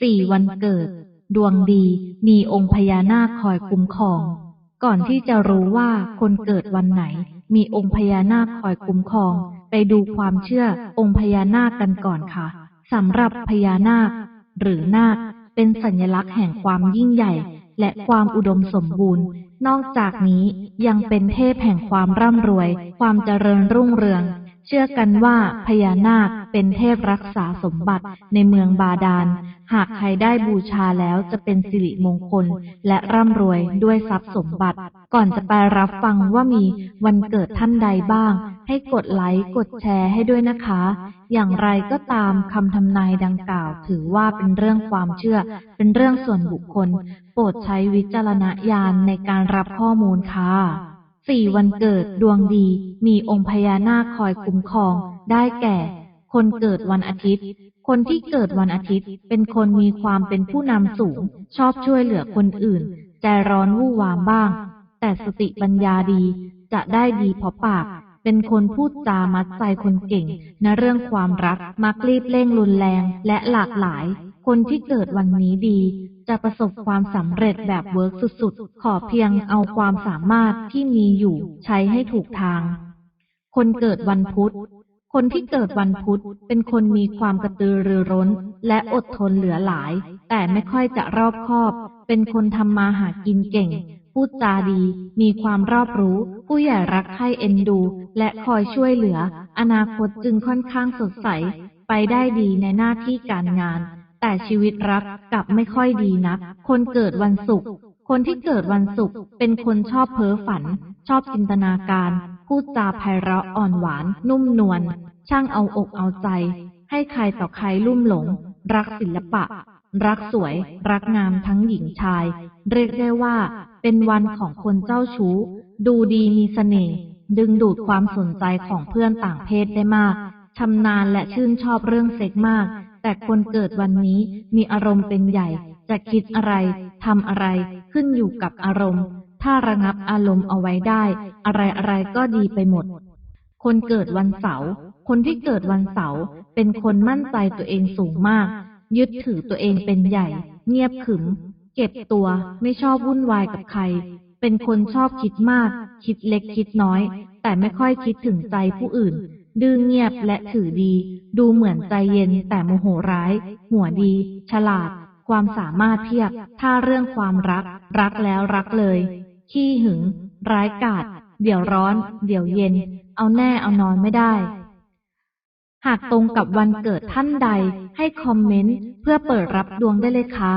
สี่วันเกิด ดวงดี มีองค์พญานาคคอยคุ้มครอง ก่อนที่จะรู้ว่าคนเกิดวันไหน มีองค์พญานาคคอยคุ้มครอง ไปดูความเชื่อองค์พญานาคกันก่อนค่ะสำหรับพญานาค หรือนาค เป็นสัญลักษณ์แห่งความยิ่งใหญ่ และความอุดมสมบูรณ์ นอกจากนี้ยังเป็นเทพแห่งความร่ำรวย ความเจริญรุ่งเรือง เชื่อกันว่าพญานาค เป็นเทพรักษาสมบัติในเมืองบาดาล หากใครได้บูชาแล้วจะเป็นสิริมงคล และร่ำรวยด้วยทรัพย์สมบัติ ก่อนจะไปรับฟังว่ามีวันเกิดท่านใดบ้าง ให้กดไลค์กดแชร์ให้ด้วยนะคะ อย่างไรก็ตามคำทำนายดังกล่าว ถือว่าเป็นเรื่องความเชื่อ เป็นเรื่องส่วนบุคคล โปรดใช้วิจารณญาณในการรับข้อมูลค่ะสี่วันเกิดดวงดี มีองค์พญานาคคอยคุ้มครอง ได้แก่ คนเกิดวันอาทิตย์ คนที่เกิดวันอาทิตย์ เป็นคนมีความเป็นผู้นำสูง ชอบช่วยเหลือคนอื่น ใจร้อนวู่วามบ้าง แต่สติปัญญาดี จะได้ดีเพราะปาก เป็นคนพูดจามัดใจคนเก่ง ในเรื่องความรัก มักรีบเร่งรุนแรง และหลากหลาย คนที่เกิดวันนี้ดี จะประสบความสำเร็จแบบเวิร์กสุดๆ ขอเพียงเอาความสามารถที่มีอยู่ใช้ให้ถูกทาง คนเกิดวันพุธ คนที่เกิดวันพุธเป็นคนมีความกระตือรือร้น และอดทนเหลือหลาย แต่ไม่ค่อยจะรอบคอบ เป็นคนทำมาหากินเก่ง พูดจาดี มีความรอบรู้ ผู้ใหญ่รักใคร่เอ็นดู และคอยช่วยเหลือ อนาคตจึงค่อนข้างสดใส ไปได้ดีในหน้าที่การงาน แต่ชีวิตรักกลับไม่ค่อยดีนัก คนเกิดวันศุกร์คนที่เกิดวันศุกร์เป็นคนชอบเพ้อฝัน ชอบจินตนาการ พูดจาไพเราะอ่อนหวาน นุ่มนวล ช่างเอาอกเอาใจ ให้ใครต่อใครลุ่มหลง รักศิลปะ รักสวย รักงามทั้งหญิงชาย เรียกได้ว่า เป็นวันของคนเจ้าชู้ ดูดีมีเสน่ห์ ดึงดูดความสนใจของเพื่อนต่างเพศได้มากชำนาญและชื่นชอบเรื่องเซ็กมาก แต่คนเกิดวันนี้มีอารมณ์เป็นใหญ่ จะคิดอะไร ทำอะไร ขึ้นอยู่กับอารมณ์ ถ้าระงับอารมณ์เอาไว้ได้ อะไรอะไรก็ดีไปหมด คนเกิดวันเสาร์ คนที่เกิดวันเสาร์เป็นคนมั่นใจตัวเองสูงมาก ยึดถือตัวเองเป็นใหญ่ เงียบขรึม เก็บตัว ไม่ชอบวุ่นวายกับใคร เป็นคนชอบคิดมาก คิดเล็กคิดน้อย แต่ไม่ค่อยคิดถึงใจผู้อื่น ดื้อเงียบและถือดี ดูเหมือนใจเย็นแต่โมโหร้าย หัวดี ฉลาด ความสามารถเพียบ ถ้าเรื่องความรัก รักแล้วรักเลย ขี้หึง ร้ายกาจเดี๋ยวร้อน เดี๋ยวเย็น เอาแน่เอานอนไม่ได้ หากตรงกับวันเกิดท่านใดให้คอมเมนต์เพื่อเปิดรับดวงได้เลยค่ะ